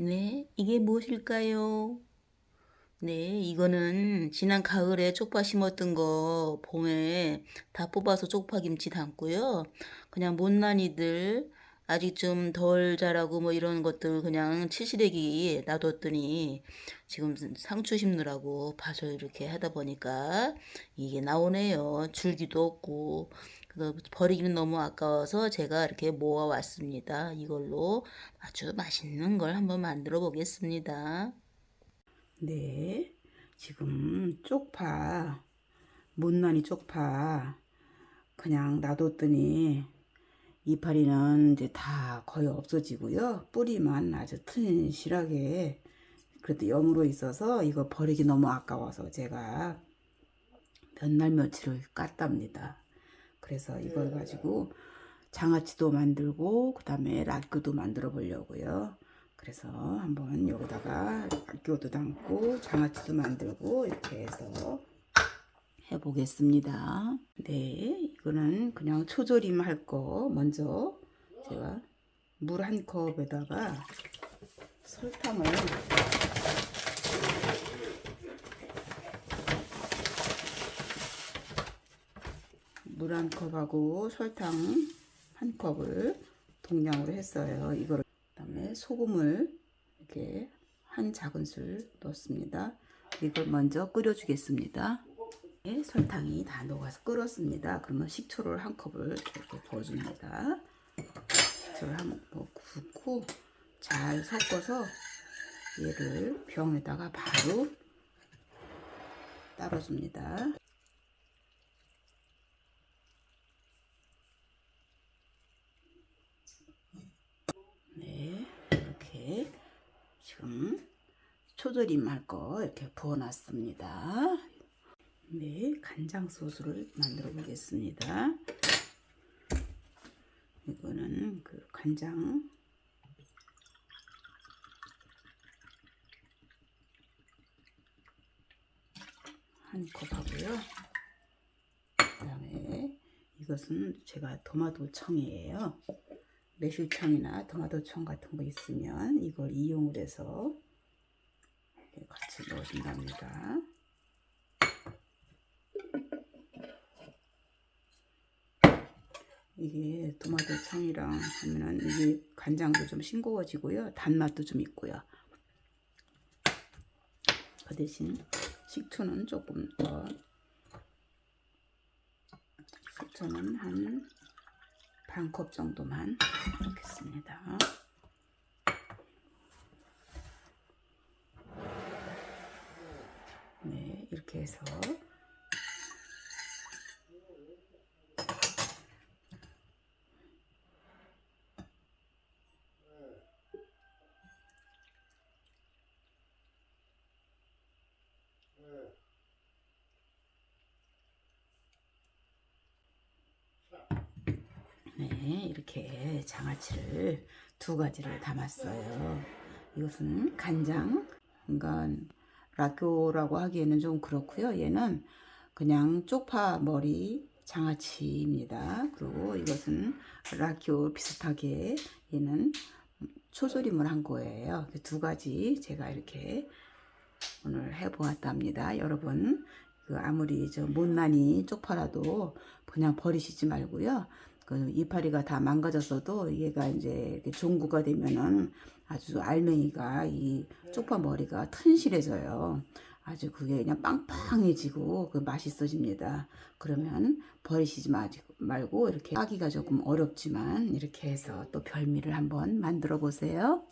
네, 이게 무엇일까요? 네, 이거는 지난 가을에 쪽파 심었던 거 봄에 다 뽑아서 쪽파 김치 담고요. 그냥 못난이들 아직 좀 덜 자라고 뭐 이런 것들 그냥 치시래기 놔뒀더니 지금 상추 심느라고 봐서 이렇게 하다 보니까 이게 나오네요. 줄기도 없고. 그래서 버리기는 너무 아까워서 제가 이렇게 모아 왔습니다. 이걸로 아주 맛있는 걸 한번 만들어 보겠습니다. 네, 지금 쪽파, 못난이 쪽파 그냥 놔뒀더니 이파리는 이제 다 거의 없어지고요. 뿌리만 아주 튼실하게 그래도 염으로 있어서 이거 버리기 너무 아까워서 제가 몇 날 며칠을 깠답니다. 그래서 이걸 가지고 장아찌도 만들고 그 다음에 락교도 만들어 보려고요. 그래서 한번 여기다가 락교도 담고 장아찌도 만들고 이렇게 해서 해보겠습니다. 네, 이거는 그냥 초절임 할거 먼저 제가 물 한 컵에다가 설탕을 물 한 컵하고 설탕 한 컵을 동량으로 했어요. 이거를 그다음에 소금을 이렇게 한 작은술 넣습니다. 이걸 먼저 끓여주겠습니다. 네, 설탕이 다 녹아서 끓었습니다. 그러면 식초를 한 컵을 이렇게 부어줍니다. 식초를 한번 붓고 잘 섞어서 얘를 병에다가 바로 따라줍니다. 네, 이렇게 지금 초절임 할거 이렇게 부어놨습니다. 네, 간장 소스를 만들어 보겠습니다. 이거는 그 간장 한 컵 하고요. 그 다음에 이것은 제가 토마토 청이에요. 매실청이나 토마토청 같은 거 있으면 이걸 이용을 해서 같이 넣어준답니다. 이게 토마토 청이랑 하면은 이게 간장도 좀 싱거워지고요. 단맛도 좀 있고요. 그 대신 식초는 조금 더 식초는 한 반 컵 정도만 넣겠습니다. 네, 이렇게 해서 네, 이렇게 장아찌를 두 가지를 담았어요. 이것은 간장, 그러니까 라교라고 하기에는 좀 그렇고요. 얘는 그냥 쪽파 머리 장아찌입니다. 그리고 이것은 라교 비슷하게 얘는 초조림을 한 거예요. 그두 가지 제가 이렇게 오늘 해보았답니다. 여러분, 그 아무리 저 못난이 쪽파라도 그냥 버리시지 말고요. 그 이파리가 다 망가졌어도 얘가 이제 종구가 되면은 아주 알맹이가 이 쪽파 머리가 튼실해져요. 아주 그게 그냥 빵빵해지고 그 맛있어집니다. 그러면 버리시지 마- 말고 이렇게 하기가 조금 어렵지만 이렇게 해서 또 별미를 한번 만들어 보세요.